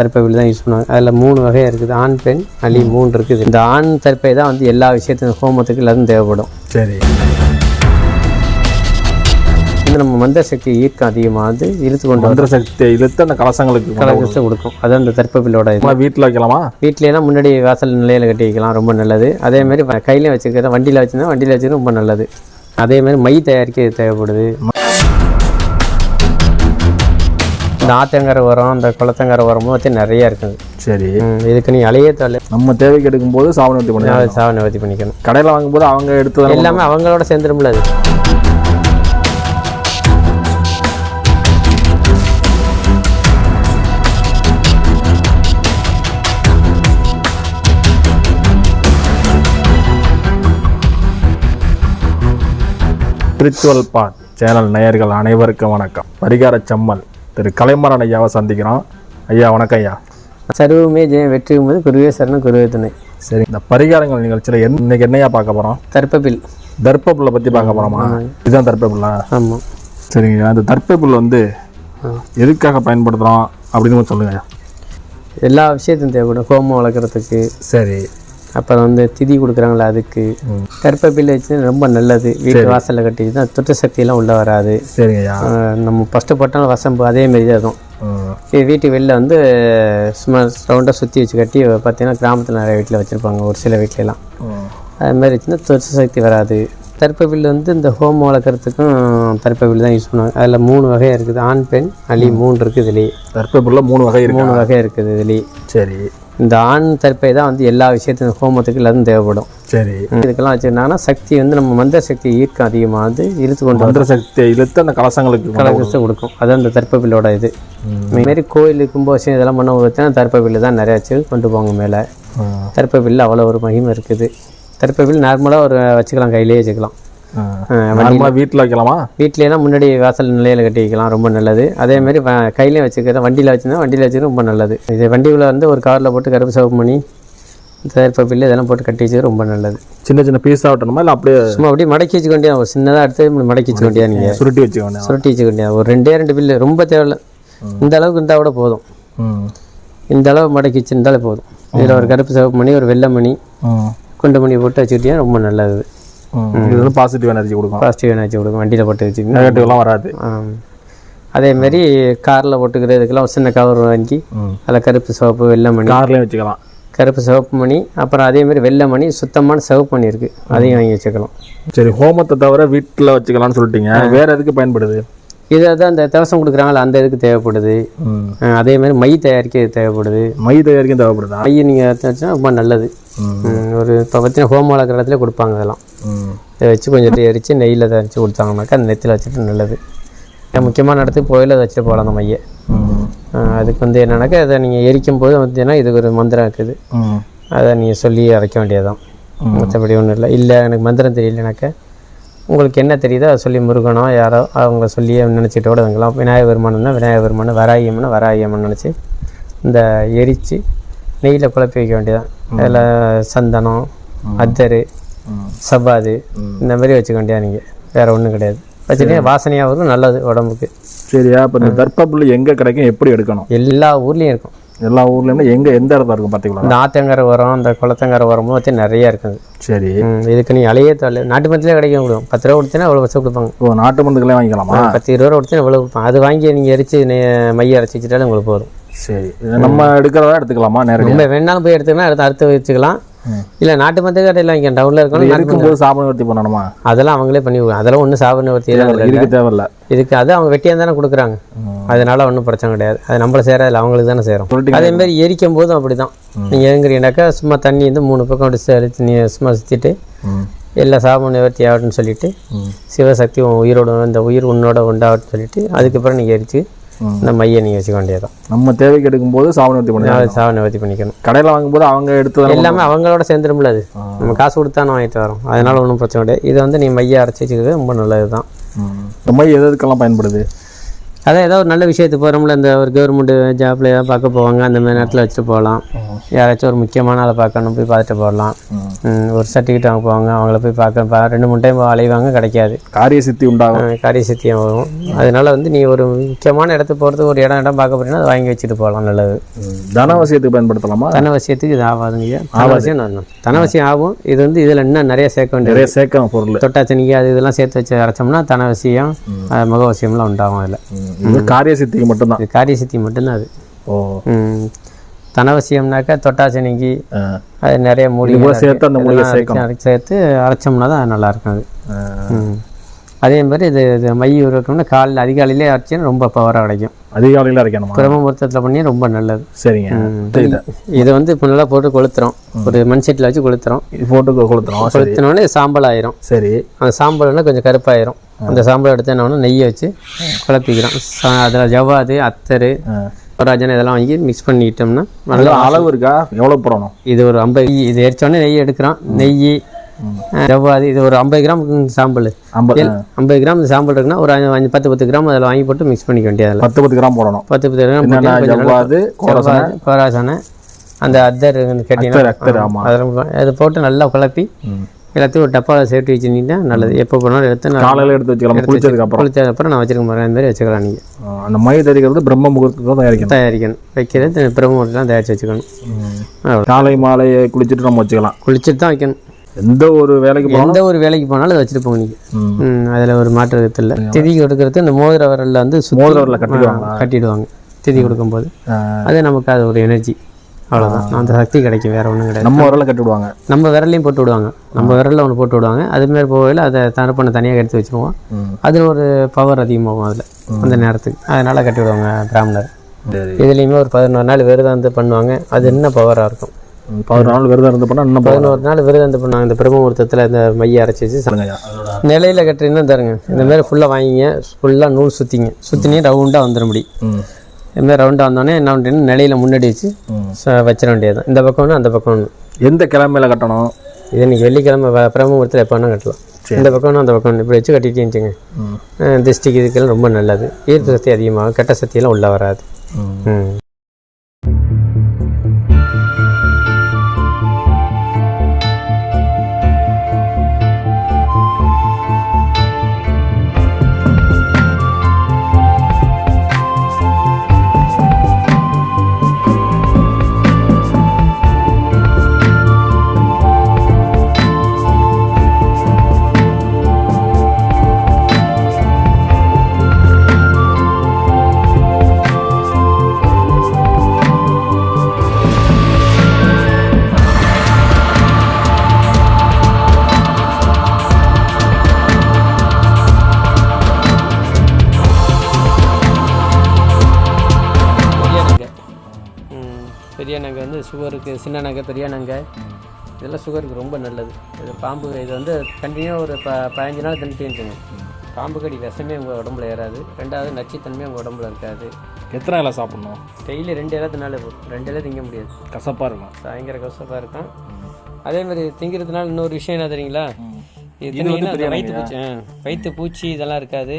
தற்பைபில் தான் யூஸ் பண்ணுவாங்க. அதில் மூணு வகை இருக்குது. ஆண் பெண் அலி மூணு இருக்குது. இந்த ஆண் தற்பை தான் வந்து எல்லா விஷயத்துக்கும் ஹோமத்துக்கு எல்லாத்துக்கும் தேவைப்படும். சரி. நம்ம மந்திர சக்தி ஈர்க்கம் அதிகமாக வந்து இழுத்து கொண்டு மந்திர சக்தியை இழுத்து அந்த கலசங்களுக்கு கலகத்தை கொடுக்கும். அது அந்த தற்பைபிலோட இது. வீட்டில் வைக்கலாமா? வீட்லலாம் முன்னாடி வாசல் நிலையில் கட்டி வைக்கலாம். ரொம்ப நல்லது. அதே மாதிரி கையிலையும் வச்சுக்கிறத வண்டியில் வச்சுருந்தா வண்டியில் வச்சுக்கிறது ரொம்ப நல்லது. அதே மாதிரி மை தயாரிக்க தேவைப்படுது. இந்த ஆத்தங்கரை உரம் இந்த குளத்தங்கரை உரமும் பற்றி நிறைய இருக்குது. சரி. இதுக்கு நீ அலையே தலை நம்ம தேவைக்கு எடுக்கும்போது சாவணி பண்ணி சாவ நிவர்த்தி பண்ணிக்கணும். கடையில் வாங்கும்போது அவங்க எடுத்து எல்லாமே அவங்களோட சேர்ந்துரும்ல அது. ஸ்பிரிச்சுவல் பாட் சேனல் நேயர்கள் அனைவருக்கும் வணக்கம். பரிகார செம்மல் திரு கலைமரன் ஐயாவை சந்திக்கிறோம். ஐயா வணக்கம் ஐயா. சர்வமே ஜெயம் வெற்றியும் போது குருவே சரணம் குருவே துணை. சரி இந்த பரிகாரங்கள் நிகழ்ச்சியில் என்ன- இன்னைக்கு என்னையா பார்க்க போகிறோம் தர்ப்பபில் தர்ப்பப்புல்லை பற்றி பார்க்க போகிறோமா இதுதான் தர்ப்பப்புல்லா ஆமாம் சரிங்க அந்த தர்ப்பப்புல் வந்து எதுக்காக பயன்படுத்துகிறோம் அப்படின்னு கொஞ்சம் சொல்லுங்க ஐயா. எல்லா விஷயத்தையும் தேவைப்படும். ஹோமம் வளர்க்குறதுக்கு. சரி. அப்புறம் வந்து திதி கொடுக்குறாங்களா அதுக்கு. கற்பப்பில் வச்சு ரொம்ப நல்லது. வீட்டு வாசலில் கட்டிச்சுன்னா துட்ட சக்தியெல்லாம் உள்ளே வராது. சரிங்க ஐயா. ஆஹ் நம்ம ஃபஸ்ட்டு போட்டாலும் வசம்பு அதே மாதிரி தான் இருக்கும் வீட்டு வெளில வந்து சும்மா ரவுண்டாக சுற்றி வச்சு கட்டி பார்த்தீங்கன்னா கிராமத்தில் நிறைய வீட்டில் வச்சுருப்பாங்க ஒரு சில வீட்லலாம். ம். அது மாதிரி வச்சுன்னா துட்ட சக்தி வராது. தர்ப்பபில் வந்து இந்த ஹோமம் வளர்க்குறதுக்கும் தர்ப்பபில் தான் யூஸ் பண்ணுவாங்க. அதில் மூணு வகை இருக்குது. ஆண் பெண் அலி மூணு இருக்குது இதுலேயே. தர்ப்பப்புல்ல மூணு வகை இருக்கு? மூணு வகை இருக்குது இதுலேயே. சரி. இந்த ஆண் தர்ப்பை தான் வந்து எல்லா விஷயத்துக்கும் ஹோமத்துக்கு எல்லாத்துக்கும் தேவைப்படும். சரி. இதுக்கெல்லாம் வச்சுருந்தாங்கன்னா சக்தி வந்து நம்ம மந்திர சக்தி ஈர்க்கம் அதிகமாக வந்து இழுத்து கொண்டு மந்திர சக்தியை இழுத்து அந்த கலசங்களுக்கு கலகத்தை கொடுக்கும். அது அந்த தர்ப்பபில்லோட இது. இதுமாரி கோயில் கும்பாபிஷேகம் இதெல்லாம் பண்ண பார்த்தீங்கன்னா தர்ப்பபில்லு தான் நிறைய வச்சு கொண்டு போவாங்க மேலே. ம். தர்ப்பபில்லு அவ்வளோ ஒரு மகிமை இருக்குது. தர்ப்பபில் நார்மலாக ஒரு வச்சுக்கலாம் கையிலேயே வச்சுக்கலாம். ம். நார்மலா வீட்டில் வைக்கலாமா? வீட்லலாம் முன்னாடி வாசல் நிலையில் கட்டி வைக்கலாம் ரொம்ப நல்லது. அதே மாதிரி கையிலையும் வச்சுக்கிறத வண்டியில் வச்சுருந்தா வண்டியில் வச்சுக்கிறது ரொம்ப நல்லது. இது வண்டியில் வந்து ஒரு கவரில் போட்டு கருப்பு சிவப்பு மணி தர்ப்பபில்லு இதெல்லாம் போட்டு கட்டி வச்சுக்கிறது ரொம்ப நல்லது. சின்ன சின்ன பீஸாக விட்டணுமா? இல்லை அப்படியே சும்மா அப்படியே மடக்கி வச்சுக்க வேண்டியது ஒரு சின்னதாக எடுத்து மடக்கி வச்சுக்க வேண்டியது நீங்கள் சுருட்டி வச்சுக்க வேண்டியது? சுருட்டி வச்சுக்க வேண்டியது? ஒரு ரெண்டே ரெண்டு பில்லு ரொம்ப தேவையில்ல. இந்த அளவுக்கு இருந்தால் கூட போதும். இந்த அளவு மடக்கி வச்சுருந்தாலே போதும். இதில் ஒரு கருப்பு சிவப்பு மணி ஒரு வெள்ளை மணி குண்டு மணி போட்டு வச்சுக்கிட்டீங்கன்னா ரொம்ப நல்லது. இது வந்து பாசிட்டிவ் எனர்ஜி கொடுக்கும். பாசிட்டிவ் எனர்ஜி கொடுக்கும். வண்டியில் போட்டு வச்சுக்கிங்க நெகட்டிவ்லாம் வராது. அதேமாரி காரில் போட்டுக்கிறதுக்கெல்லாம் ஒரு சின்ன கவர் வாங்கி. அதில் கருப்பு சிவப்பு வெள்ளை மணி. கார்லேயும் வச்சுக்கலாம். கருப்பு சிவப்பு மணி அப்புறம் அதேமாரி வெள்ளை மணி சுத்தமான சிவப்பு மணி இருக்குது அதையும் வாங்கி வச்சுக்கலாம். சரி ஹோமத்தை தவிர வீட்டில் வச்சுக்கலாம்னு சொல்லிட்டீங்க. வேற எதுக்கு பயன்படுது? இது தான் அந்த தவசம் கொடுக்குறாங்களா அந்த இதுக்கு தேவைப்படுது. அதே மாதிரி மை தயாரிக்க தேவைப்படுது. மை தயாரிக்கும் தேவைப்படுதா? மை நீங்கள் வச்சுன்னா ரொம்ப நல்லது. ஒரு இப்போ பார்த்தீங்கன்னா ஹோம வளர்க்குற இடத்துல கொடுப்பாங்க அதெல்லாம். இதை வச்சு கொஞ்சம் எரித்து நெய்யில் தயாரித்து கொடுத்தாங்கனாக்கா அந்த நெத்தியில் வச்சுட்டு நல்லது. முக்கியமான இடத்துக்கு போயில அதை வச்சுட்டு போகலாம் அந்த மையை. அதுக்கு வந்து என்னன்னாக்கா அதை நீங்கள் எரிக்கும் போது பார்த்தீங்கன்னா இதுக்கு ஒரு மந்திரம் இருக்குது. அதை நீங்கள் சொல்லி அரைக்க வேண்டியதுதான். மற்றபடி ஒன்றும் இல்லை. இல்லை எனக்கு மந்திரம் தெரியலனாக்கா உங்களுக்கு என்ன தெரியுதோ அதை சொல்லி முருகனோ யாரோ அவங்கள சொல்லி நினச்சிட்டு கூட வைக்கலாம் விநாயகர் பெருமானம்னா விநாயகர் பெருமான் வராகியம்னா வராகியம்மன் நினச்சி இந்த எரித்து நெய்யில் குழப்பி வைக்க வேண்டியதான் அதில் சந்தனம் அத்தரு. சபாது இந்த மாதிரி வச்சுக்க வேண்டியதா நீங்கள் வேறு ஒன்றும் கிடையாது. வச்சுட்டீங்க வாசனையாக வரும் நல்லது உடம்புக்கு. சரியா? இப்போ இந்த தர்ப்பப்புல் எங்கே கிடைக்கும்? எப்படி எடுக்கணும்? எல்லா ஊர்லேயும் இருக்கும். எல்லா ஊர்லேயுமே எங்கே எந்த இடத்துல இருக்கும் பார்த்திங்களா இந்த ஆத்தங்கரை உரம் இந்த குளத்தங்கரை உரமும் பற்றி நிறைய இருக்குது. சரி. இதுக்கு நீ அலையே தரல நாட்டு மரத்துலேயே கிடைக்கும் கொடுக்கும் பத்து ரூபா கொடுத்தீங்கன்னா அவ்வளோ பச்சை கொடுப்பாங்க. ஓ நாட்டு மருந்துகளே வாங்கிக்கலாமா? பத்து இருபது ரூபா கொடுத்தீங்கன்னா இவ்வளோ கொடுப்பாங்க. அது வாங்கி நீங்கள் எரிச்சு மைய அரைச்சி வச்சுட்டாலும் உங்களுக்கு போதும். சரி. நம்ம எடுக்கிறதா எடுத்துக்கலாமா நேரடியாக வேணாலும் போய் எடுத்துக்கலாம் எடுத்து அறுத்து வச்சுக்கலாம். இல்லை நாட்டு மருந்து கடையில் வாங்க டவுனில் இருக்கணும் இருக்கும்போது சாப்பிட நிவர்த்தி பண்ணணுமா? அதெல்லாம் அவங்களே பண்ணி. அதெல்லாம் ஒன்றும் சாப்பிட வர்த்தியெல்லாம் இல்லை இருக்க தேவையில்ல. இதுக்கு அது அவங்க வெட்டியாக தானே கொடுக்குறாங்க. அதனால ஒன்றும் பிரச்சனை கிடையாது. அது நம்மள சேராது அவங்களுக்கு தானே சேரும். அதே மாதிரி எரிக்கும் போதும் அப்படி தான் நீங்கள் எங்குறீங்கனாக்கா சும்மா தண்ணி வந்து மூணு பக்கம் அப்படி நீ சும்மா சுற்றிட்டு ம். எல்லா சாபம் நிவர்த்தி ஆகட்டும்னு சொல்லிட்டு சிவசக்தி உன் உயிரோட இந்த உயிர் உன்னோட உண்டாகட்டும்னு சொல்லிட்டு அதுக்கப்புறம் நீங்கள் எரிச்சு இந்த மையை நீங்கள் வச்சுக்க வேண்டியதான் நம்ம தேவைக்கு எடுக்கும்போது சாப்பிட நிவர்த்தி பண்ணணும் சாப நிவர்த்தி பண்ணிக்கணும். கடையில் வாங்கும்போது அவங்க எடுத்து எல்லாமே அவங்களோட சேர்ந்துரும்ல அது. நம்ம காசு கொடுத்தானே வாங்கிட்டு வரோம். அதனால ஒன்றும் பிரச்சனை கிடையாது. இது வந்து நீ மையை அரைச்சி வச்சுக்கிறது ரொம்ப நல்லது தான் இந்த மை எது எதுக்கெல்லாம் பயன்படுது? அதான் ஏதோ ஒரு நல்ல விஷயத்துக்கு போகிறோம்ல இந்த ஒரு கவர்மெண்ட் ஜாப்ல ஏதாவது பார்க்க போவாங்க அந்த மாதிரி நேரத்தில் வச்சுட்டு போகலாம். யாராச்சும் ஒரு முக்கியமான ஆளை பார்க்கணும் போய் பார்த்துட்டு போகலாம். ஒரு சர்டிஃபிகேட் வாங்க போவாங்க அவங்கள போய் பார்க்க ரெண்டு மூணு டைம் அலைவாங்க கிடைக்காது. காரிய சித்தி உண்டாகும். காரிய சத்தியம் வரும் அதனால வந்து நீ ஒரு முக்கியமான இடத்துக்கு போகிறது ஒரு இடம் இடம் பார்க்க போறீங்கன்னா அதை வாங்கி வச்சுட்டு போகலாம் நல்லது. தனவசியத்துக்கு பயன்படுத்தலாமா? தனவசியத்துக்கு இது ஆகாதுங்க தனவசியம் நான் தனவசியம் ஆகும். இது வந்து இதில் இன்னும் நிறைய சேர்க்க வேண்டியது. நிறைய சேர்க்கணும் பொருள். தொட்டாச்சனிக்கு அது இதெல்லாம் சேர்த்து வச்சு அரைச்சோம்னா தனவசியம் முகவசியம்லாம் உண்டாகும் அதில். இது காரிய சித்திக்கு மட்டும்தான் காரிய சித்தி மட்டும்தான் அது ஓ. தனவசியம்னாக்கா தொட்டாச்சனிக்கு ஆ. அது நிறைய மூலிகை சேர்த்து அந்த மூலிகை சேர்த்து அரைச்சோம்னா தான் நல்லா இருக்கும் அது. அதே மாதிரி இது இது மை உருக்கணும்னா காலையில் அதிகாலையிலே அரைச்சினா ரொம்ப பவராக கிடைக்கும் அதிகாலையில் அரைக்கணுமா? பிரம்ம முகூர்த்தத்தில் பண்ணி ரொம்ப நல்லது. சரிங்க. இதை வந்து இப்போ நல்லா போட்டு கொளுத்துறோம். ஒரு மண் சட்டியில் வச்சு கொளுத்துறோம். இது போட்டு கொளுத்துறோம். கொளுத்தினோடனே சாம்பல் ஆயிரும். சரி. அந்த சாம்பல்னா கொஞ்சம் கருப்பாயிரும். அந்த சாம்பல் எடுத்து என்ன நெய்யை வச்சு குழப்பிக்கிறோம். அதில் ஜவ்வாது அத்தர். ராஜன் இதெல்லாம் வாங்கி மிக்ஸ் பண்ணிட்டோம்னா நல்லா அளவு இருக்கா? எவ்வளவு போடணும்? இது ஒரு ஐம்பது இது எரிச்சோடனே நெய் எடுக்கிறோம். நெய் ஜவ்வாது இது ஒரு ஐம்பது கிராம் சாம்பல் ஐம்பது ஐம்பது கிராம் சாம்பல் இருக்குன்னா ஒரு அஞ்சு பத்து பத்து கிராம் அதில் வாங்கி போட்டு மிக்ஸ் பண்ணிக்க வேண்டியது பத்து பத்து கிராம் போடணும். பத்து பத்து கிராம் ஜவ்வாது கோரசனை. அந்த அத்தர் கேட்டீங்கன்னா அதில் அது போட்டு நல்லா குழப்பி. எல்லாத்தையும் ஒரு டப்பாவில் சேர்த்து வச்சுருந்தீங்கன்னா நல்லது. எப்போ போனாலும் எடுத்து காலையில எடுத்து வச்சுக்கலாம். குளிச்சதுக்கு அப்புறம் குளிச்சதுக்கு அப்புறம் நான் வச்சிருக்க மாதிரி அந்த மாதிரி வச்சுக்கலாம் நீங்கள் அந்த மை தயாரிக்கிறது பிரம்ம முகூர்த்தத்தை தயாரிக்கணும். தயாரிக்கணும். வைக்கிறது பிரம்மூர்லாம் தயாரித்து வச்சுக்கணும். காலை மாலை குளிச்சுட்டு நம்ம வச்சுக்கலாம். குளிச்சுட்டு தான் வைக்கணும். எந்த ஒரு வேலைக்கு எந்த ஒரு வேலைக்கு போனாலும் அதை வச்சுட்டு போங்க நீங்கள் ம். அதில் ஒரு மாற்று இல்லை. திதி கொடுக்கறது இந்த மோதிர விரலில் வந்து மோதிர விரல்ல கட்டிடுவாங்களா? ஆ, கட்டிடுவாங்க. திதி கொடுக்கும்போது. அது நமக்கு அது ஒரு எனர்ஜி அவ்வளோதான் அந்த சக்தி கிடைக்கும் வேற ஒன்றும் கிடையாது. நம்ம விரல கட்டி விடுவாங்க நம்ம விரல்லையும் போட்டு விடுவாங்க. நம்ம விரலில் ஒன்று போட்டு விடுவாங்க. அதுமாரி போகையில் அதை தரப்பண்ண தனியாக எடுத்து வச்சுருவோம். அதில் ஒரு பவர் அதிகமாகும் அதில் அந்த நேரத்துக்கு. அதனால் கட்டி விடுவாங்க பிராமணர் இதுலேயுமே ஒரு பதினோரு நாள் விரதம் வந்து பண்ணுவாங்க. அது இன்னும் பவராக இருக்கும்? பதினொரு நாள் விரதம் இருந்து பண்ணா இன்னும் பதினோரு நாள் விரதம் வந்து பண்ணுவாங்க இந்த பிரம்மமுகூர்த்தத்தில் இந்த மைய அரைச்சி வச்சு நிலையில் கட்டுறீங்கன்னா தருங்க இந்த மாதிரி ஃபுல்லாக வாங்கிங்க. ஃபுல்லாக நூல் சுற்றிங்க சுற்றினே ரவுண்டாக வந்துட முடியும் ம். இந்த மாதிரி ரவுண்டாக வந்தோடனே என்ன பண்ணுறீங்கன்னா நிலையில் முன்னாடி வச்சு ம். வச்சிட வேண்டியது இந்த பக்கம் ஒன்று அந்த பக்கம் ஒன்று எந்த கிழமையில கட்டணும்? இது இன்னைக்கு வெள்ளிக்கிழமை பிரம்மபுரத்தில் எப்போ வேணால் கட்டலாம். இந்த பக்கம் ஒன்று அந்த பக்கம் இப்படி வச்சு கட்டிட்டேன்னு ம். திஸ்டிக் இதுக்கெல்லாம் ரொம்ப நல்லது. ஈர்ப்பு சக்தி அதிகமாகும் கெட்ட சக்தியெல்லாம் உள்ளே வராது. பெரிய நங்கை வந்து சுகருக்கு சின்ன நங்கை பெரிய நங்கை இதெல்லாம் சுகருக்கு ரொம்ப நல்லது. இது பாம்பு இது வந்து கண்டினியூ ஒரு ப பதினஞ்சு நாள் தண்ணிட்டுங்க பாம்பு கடி விஷமே உங்கள் உடம்புல ஏறாது. ரெண்டாவது நச்சுத்தன்மை உங்கள் உடம்புல இருக்காது. எத்தனை இலை சாப்பிடணும்? டெய்லி ரெண்டு இலை தினால ரெண்டு இலை திங்க முடியாது. கசப்பா இருக்கும். பயங்கர கஷ்டமாக இருக்கும். அதே மாதிரி திங்கிறதுனால இன்னொரு விஷயம் என்ன தெரியுங்களா? இது வயிற்று பூச்சி வயிற்று பூச்சி இதெல்லாம் இருக்காது.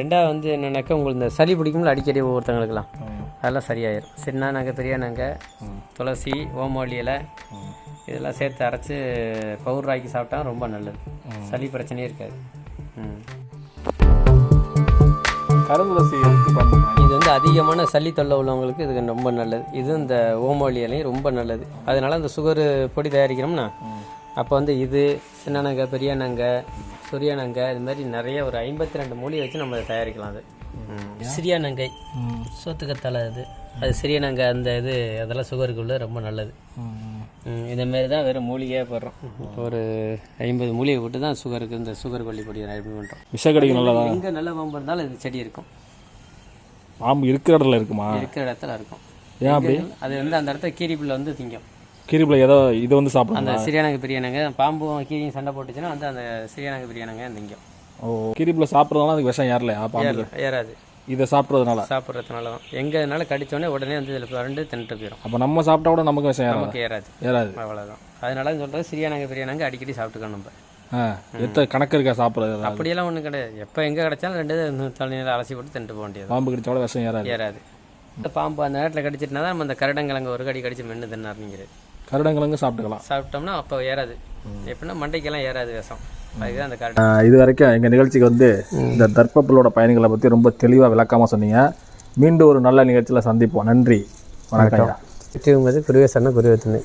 ரெண்டாவது வந்து என்னன்னாக்கா உங்களுக்கு இந்த சளி பிடிக்கும்ல அடிக்கடி ஒவ்வொருத்தங்களுக்குலாம் அதெல்லாம் சரியாயிரும். சின்ன நகை பெரிய நகை துளசி ஓமவல்லி இலை இதெல்லாம் சேர்த்து அரைச்சி பவுடர் ஆக்கி சாப்பிட்டா ரொம்ப நல்லது. சளி பிரச்சனையே இருக்காது. கருந்துளசி இது வந்து அதிகமான சளி தொல்லை உள்ளவங்களுக்கு இது ரொம்ப நல்லது. இது இந்த ஓமவல்லி இலையும் ரொம்ப நல்லது. அதனால அந்த சுகர் பொடி தயாரிக்கிறோம்னா அப்போ வந்து இது சின்ன பெரிய நங்கை சுரிய இது மாதிரி நிறைய ஒரு ஐம்பத்தி ரெண்டு மூலிகை வச்சு நம்ம தயாரிக்கலாம் அது. சிறிய நங்கை. சோத்துக்கத்தலை அது. அது சிறிய நங்கை அந்த இது அதெல்லாம் சுகருக்கு உள்ள ரொம்ப நல்லது. ம், இந்த மாதிரி தான் வெறும் மூலிகையாக போடுறோம். ஒரு ஐம்பது மூலிகை போட்டு தான் சுகருக்கு இந்த சுகர் கொல்லி பொடி ரெடி பண்ணுறோம் விஷக்கடிக்கு நல்லதா எங்கே நல்ல பாம்பு இருந்தாலும் இது செடி இருக்கும். பாம்பு இருக்கிற இடத்துல இருக்குமா? இருக்கிற இடத்துல இருக்கும். ஏன் அப்படி? அது வந்து அந்த இடத்துல கீரிப்புள்ள வந்து திங்கும். கீரிப்புல ஏதோ இது வந்து சாப்பிடணும்? அந்த சிறியானங்க பெரியனங்க பாம்பும் கீரியும் சண்டை போட்டுச்சுன்னா வந்து அந்த சிறியானங்க பெரியனங்க திங்கும். ஓ கீரிப்புல சாப்பிட்றதுனால அதுக்கு விஷம் ஏறலையா? பாம்பு ஏற- ஏறாது. இதை சாப்பிட்றதுனால. சாப்பிட்றதுனால தான். எங்கனால கடிச்சோடனே உடனே வந்து இதில் ரெண்டு தின்ட்டு போயிடும் அப்போ நம்ம சாப்பிட்டா கூட நமக்கு ஏறாது. நமக்கு ஏறாது. ஏறாது. அவ்வளோதான் அதனால சொல்கிறது சிறியானங்க பெரியனங்க அடிக்கடி சாப்பிட்டுக்கணும் நம்ம. எத்த கணக்கு இருக்கா சாப்பிட்றது? அப்படியெல்லாம் ஒன்றும் கிடையாது. எப்போ எங்கே கிடைச்சாலும் ரெண்டு தலைநீர் அலசி போட்டு தின்ட்டு போக வேண்டியது. பாம்பு கடிச்சா கூட விஷம் ஏறாது. ஏறாது. இந்த பாம்பு அந்த நேரத்தில் கடிச்சிட்டுனா தான் நம்ம அந்த கரடங்கிழங்கு ஒரு கடி கடிச்சு மென்று தின்னாருங்கிறது கருடங்கிழங்கு சாப்பிட்டுக்கலாம். சாப்பிட்டோம்னா அப்போ ஏறாது. எப்படின்னா மண்டைக்கெல்லாம் ஏறாது விஷம். இது வரைக்கும் எங்கள் நிகழ்ச்சிக்கு வந்து இந்த தர்ப்பப்புலோட பயணிகளை பற்றி ரொம்ப தெளிவாக விளக்கமாக சொன்னீங்க. மீண்டும் ஒரு நல்ல நிகழ்ச்சியில் சந்திப்போம். நன்றி. வணக்கம் ஐயா. குருவே சொன்ன குருவே துணை